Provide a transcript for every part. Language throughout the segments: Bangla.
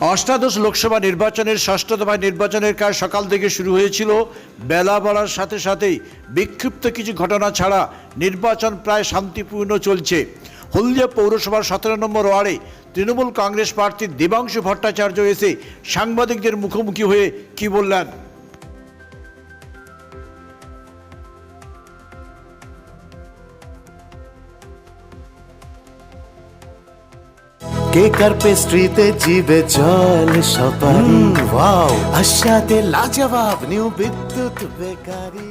অষ্টাদশ লোকসভা নির্বাচনের ষষ্ঠ দফায় নির্বাচনের কাজ সকাল থেকে শুরু হয়েছিল। বেলা বাড়ার সাথে সাথেই বিক্ষিপ্ত কিছু ঘটনা ছাড়া নির্বাচন প্রায় শান্তিপূর্ণ চলছে। হলদিয়া পৌরসভার সতেরো নম্বর ওয়ার্ডে তৃণমূল কংগ্রেস প্রার্থী দেবাংশু ভট্টাচার্য এসে সাংবাদিকদের মুখোমুখি হয়ে কি বললেন? কেকার পেস্ট্রিতে জিবে জল সপারি? ওয়াও আশাতে লাজবাব নিউ বিদ্যুৎ বেকারি।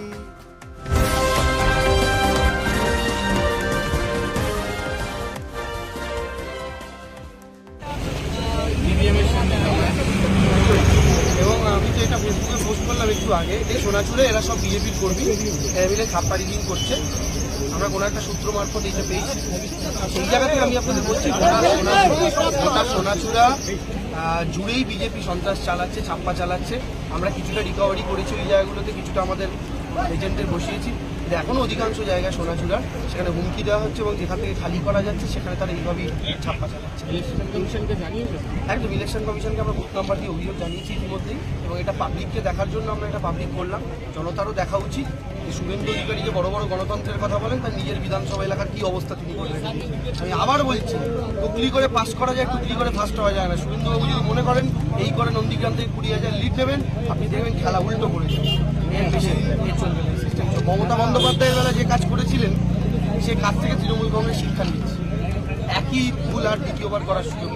এবং আমি তো এটা ফেসবুকে পোস্ট করলাম একটু আগে। এই সোনাচুরে এরা সব বিজেপির কর্মী। এরা মিলে ছাপ্পা রিগিং করছে। আমরা কোনো একটা সূত্র মারফত এইটা পেয়েছি। সেই জায়গাতে আমি আপনাদের বলছি গোটা সোনাচুরা- আহ, জুড়েই বিজেপি সন্ত্রাস চালাচ্ছে ছাপ্পা চালাচ্ছে। আমরা কিছুটা রিকভারি করেছি ওই জায়গাগুলোতে কিছুটা আমাদের এজেন্টদের বসিয়েছি। কিন্তু এখনও অধিকাংশ জায়গায় সোনাচুরা সেখানে হুমকি দেওয়া হচ্ছে এবং যেখান থেকে খালি করা যাচ্ছে সেখানে তারা এইভাবেই ছাপ্পা চালাচ্ছে। ইলেকশন কমিশনকে জানিয়েছে? একদম ইলেকশন কমিশনকে আমরা বুথ নাম্বার দিয়ে অভিযোগ জানিয়েছি ইতিমধ্যেই এবং এটা পাবলিককে দেখার জন্য আমরা এটা পাবলিক করলাম। জনতারও দেখা উচিত যে শুভেন্দু অধিকারী যে বড় বড় গণতন্ত্রের কথা বলেন তার নিজের বিধানসভা এলাকার কি অবস্থা তিনি বললেন আমি আবার বলছি টুকলি করে পাস করা যায় টুকলি করে ফার্স্ট হওয়া যায় না। শুভেন্দুবাবু যদি মনে করেন এই করে নন্দীগ্রাম থেকে কুড়ি হাজার লিড নেবেন আপনি দেখবেন খেলা উল্টো করেছেন যাবে। এর বেশি এর চলবে না সিস্টেম মমতা বন্দ্যোপাধ্যায়ের বেলা যে কাজ করেছিলেন, সে কাজ থেকে তৃণমূল কংগ্রেস শিক্ষা নিয়েছে। একই ভুল আর দ্বিতীয়বার করার সুযোগ